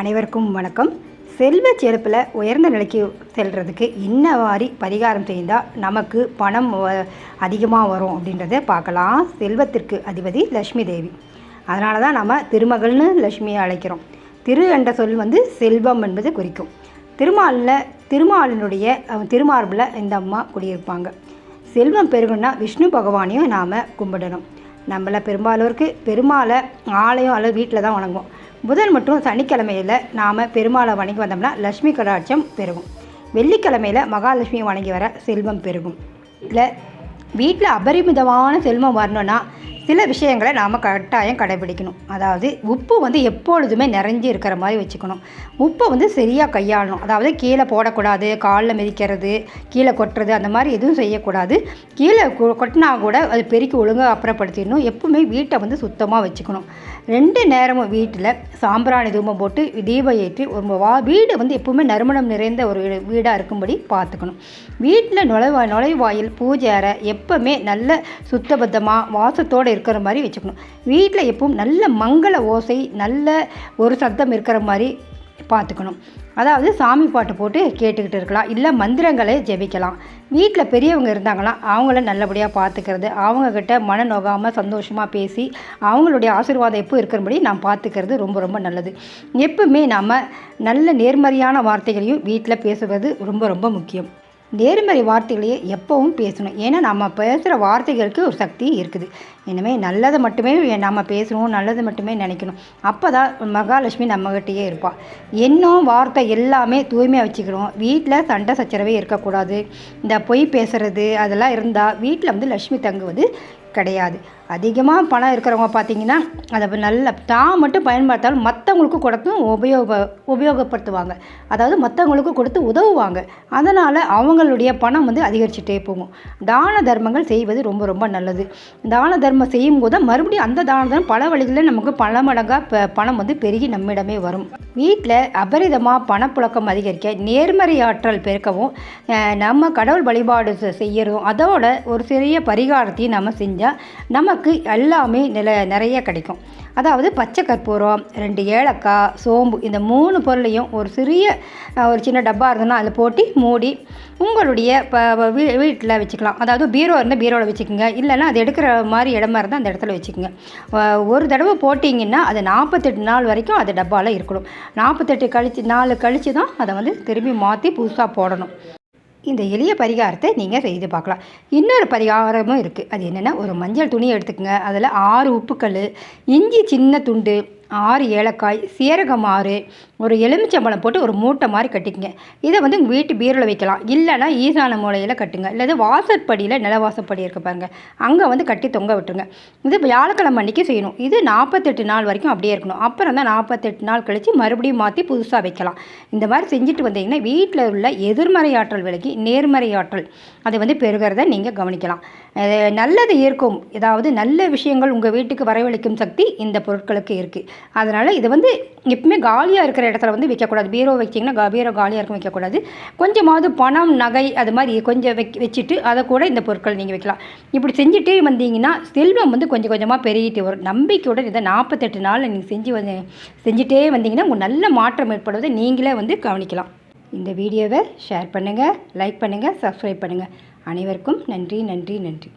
அனைவருக்கும் வணக்கம். செல்வ செருப்பில் உயர்ந்த நிலைக்கு செல்கிறதுக்கு என்ன மாதிரி பரிகாரம் செய்தால் நமக்கு பணம் அதிகமாக வரும் அப்படின்றத பார்க்கலாம். செல்வத்திற்கு அதிபதி லக்ஷ்மி தேவி. அதனால தான் நம்ம திருமகள்னு லக்ஷ்மியை அழைக்கிறோம். திரு என்ற சொல் வந்து செல்வம் என்பது குறிக்கும். திருமாலில் திருமாலினுடைய திருமார்பில் இந்த அம்மா குடியிருப்பாங்க. செல்வம் பெருகுன்னா விஷ்ணு பகவானையும் நாம் கும்பிடணும். நம்மள பெரும்பாலோருக்கு பெருமாளை ஆலயம் அல்லது வீட்டில் தான் வணங்குவோம். புதன் மற்றும் சனிக்கிழமையில் நாம் பெருமாளை வணங்கி வந்தோம்னா லக்ஷ்மி கடாட்சம் பெருகும். வெள்ளிக்கிழமையில் மகாலட்சுமியை வணங்கி வர செல்வம் பெருகும். இல்லை வீட்டில் அபரிமிதமான செல்வம் வரணும்னா சில விஷயங்களை நாம் கட்டாயம் கடைபிடிக்கணும். அதாவது உப்பு வந்து எப்பொழுதுமே நிறைஞ்சு இருக்கிற மாதிரி வச்சுக்கணும். உப்பை வந்து சரியாக கையாளணும். அதாவது கீழே போடக்கூடாது காலில் மிதிக்கிறது கீழே கொட்டுறது அந்த மாதிரி எதுவும் செய்யக்கூடாது. கீழே கொ- கொட்டினா கூட அது பெருக்கி ஒழுங்காக அப்புறப்படுத்திடணும். எப்பவுமே வீட்டை வந்து சுத்தமாக வச்சுக்கணும். ரெண்டு நேரமும் வீட்டில் சாம்பிராணி தூபம் போட்டு தீபம் ஏற்றி ஒரு வா வீடு வந்து எப்பவுமே நறுமணம் நிறைந்த ஒரு வீடாக இருக்கும்படி பார்த்துக்கணும். வீட்டில் நுழைவா நுழைவாயில் பூஜை அறை எப்பவுமே நல்ல சுத்தபத்தமாக வாசத்தோடு இருக்கிற மாதிரி வச்சுக்கணும். வீட்டில் எப்பவும் நல்ல மங்கள ஓசை நல்ல ஒரு சத்தம் இருக்கிற மாதிரி பார்த்துக்கணும். அதாவது சாமி பாட்டு போட்டு கேட்டுக்கிட்டு இருக்கலாம். இல்லை மந்திரங்களை ஜெபிக்கலாம். வீட்டில் பெரியவங்க இருந்தாங்கன்னா அவங்கள நல்லபடியாக பார்த்துக்கிறது அவங்கக்கிட்ட மன நோகாமல் சந்தோஷமாக பேசி அவங்களுடைய ஆசீர்வாதம் எப்போ இருக்கிறபடி நாம் பார்த்துக்கிறது ரொம்ப ரொம்ப நல்லது. எப்பவுமே நாம் நல்ல நேர்மறையான வார்த்தைகளையும் வீட்டில் பேசுவது ரொம்ப ரொம்ப முக்கியம். நேர்மறை வார்த்தைகளையே எப்பவும் பேசணும். ஏன்னா நம்ம பேசுகிற வார்த்தைகளுக்கு ஒரு சக்தி இருக்குது. இனிமேல் நல்லதை மட்டுமே நம்ம பேசணும் நல்லதை மட்டுமே நினைக்கணும். அப்போ தான் மகாலட்சுமி நம்மகிட்டயே இருப்பாள் எண்ணம் வார்த்தை எல்லாமே தூய்மையாக வச்சுக்கணும் வீட்டில் சண்டை சச்சரவே இருக்கக்கூடாது. இந்த பொய் பேசுறது அதெல்லாம் இருந்தால் வீட்டில் வந்து லக்ஷ்மி தங்குவது கிடையாது. அதிகமாக பணம் இருக்கிறவங்க பார்த்தீங்கன்னா அதை நல்ல தான் மட்டும் பயன்படுத்தாலும் மற்றவங்களுக்கு கொடுத்தும் உபயோக உபயோகப்படுத்துவாங்க. அதாவது மற்றவங்களுக்கு கொடுத்து உதவுவாங்க. அதனால் அவங்களுடைய பணம் வந்து அதிகரிச்சுட்டே போகும். தான தர்மங்கள் செய்வது ரொம்ப ரொம்ப நல்லது. தான தர்மம் செய்யும் போது மறுபடியும் அந்த தான தர்மம் பல வழிகளில் நமக்கு பல மடங்காக ப- பணம் வந்து பெருகி நம்மிடமே வரும். வீட்டில் அபரிதமாக பணப்புழக்கம் அதிகரிக்க நேர்மறை ஆற்றல் பெருக்கவும் நம்ம கடவுள் வழிபாடு செய்யறதும் அதோட ஒரு சிறிய பரிகாரத்தையும் நம்ம செஞ்சால் நமக்கு எல்லாமே நில நிறைய கிடைக்கும். அதாவது பச்சை கற்பூரம் ரெண்டு ஏலக்காய் சோம்பு இந்த மூணு பொருளையும் ஒரு சிறிய ஒரு சின்ன டப்பா இருந்ததுன்னா அதில் போட்டு மூடி உங்களுடைய வீ வீட்டில் வச்சுக்கலாம். அதாவது பீரோ இருந்தால் பீரோவில் வச்சுக்கோங்க. இல்லைன்னா அது எடுக்கிற மாதிரி இடமா இருந்தால் அந்த இடத்துல வச்சுக்கோங்க. ஒரு தடவை போட்டிங்கன்னா அது நாற்பத்தெட்டு நாள் வரைக்கும் அது டப்பாவில் இருக்கணும். நாற்பத்தெட்டு கழிச்சு நாலு கழித்து தான் அதை வந்து திரும்பி மாற்றி புதுசாக போடணும். இந்த எளிய பரிகாரத்தை நீங்கள் செய்து பார்க்கலாம். இன்னொரு பரிகாரமும் இருக்குது அது என்னென்னா ஒரு மஞ்சள் துணி எடுத்துக்கோங்க. அதில் ஆறு உப்புக்கல் இஞ்சி சின்ன துண்டு ஆறு ஏலக்காய் சீரகம் ஆறு ஒரு எலுமிச்சம்பழம் போட்டு ஒரு மூட்டை மாதிரி கட்டிக்கங்க. இதை வந்து உங்கள் வீட்டு பீரோவில் வைக்கலாம். இல்லைன்னா ஈசான மூலையில் கட்டுங்க. இல்லது வாசற்படியில் நில வாசப்படி இருக்க பாருங்க. அங்கே வந்து கட்டி தொங்க விட்டுருங்க. இது வியாழக்கிழமை அன்றைக்கி செய்யணும். இது நாற்பத்தெட்டு நாள் வரைக்கும் அப்படியே இருக்கணும். அப்புறம் தான் நாற்பத்தெட்டு நாள் கழித்து மறுபடியும் மாற்றி புதுசாக வைக்கலாம். இந்த மாதிரி செஞ்சுட்டு வந்தீங்கன்னா வீட்டில் உள்ள எதிர்மறை ஆற்றல் விலகி நேர்மறை ஆற்றல் அதை வந்து பெறுகிறத நீங்கள் கவனிக்கலாம். நல்லது ஈர்க்கும் ஏதாவது நல்ல விஷயங்கள் உங்கள் வீட்டுக்கு வரவழைக்கும் சக்தி இந்த பொருட்களுக்கு இருக்குது அதனால் இது வந்து எப்பவுமே காலியாக இருக்கிற இடத்துல வந்து வைக்கக்கூடாது. பீரோ வைக்கிங்கன்னா கா- பீரோ காலியாக இருக்கும் வைக்கக்கூடாது. கொஞ்சமாவது பணம் நகை அது மாதிரி கொஞ்சம் வைக்க வச்சுட்டு அதை கூட இந்த பொருட்கள் நீங்கள் வைக்கலாம். இப்படி செஞ்சுட்டே வந்தீங்கன்னா செல்வம் வந்து கொஞ்சம் கொஞ்சமாக பெருகிட்டு வரும். நம்பிக்கையுடன் இதை நாற்பத்தெட்டு நாள் நீங்கள் செஞ்சு வந்து செஞ்சுட்டே வந்தீங்கன்னா உங்கள் நல்ல மாற்றம் ஏற்படுவதை நீங்களே வந்து கவனிக்கலாம். இந்த வீடியோவை ஷேர் பண்ணுங்கள் லைக் பண்ணுங்கள் சப்ஸ்கிரைப் பண்ணுங்கள் அனைவருக்கும் நன்றி நன்றி நன்றி.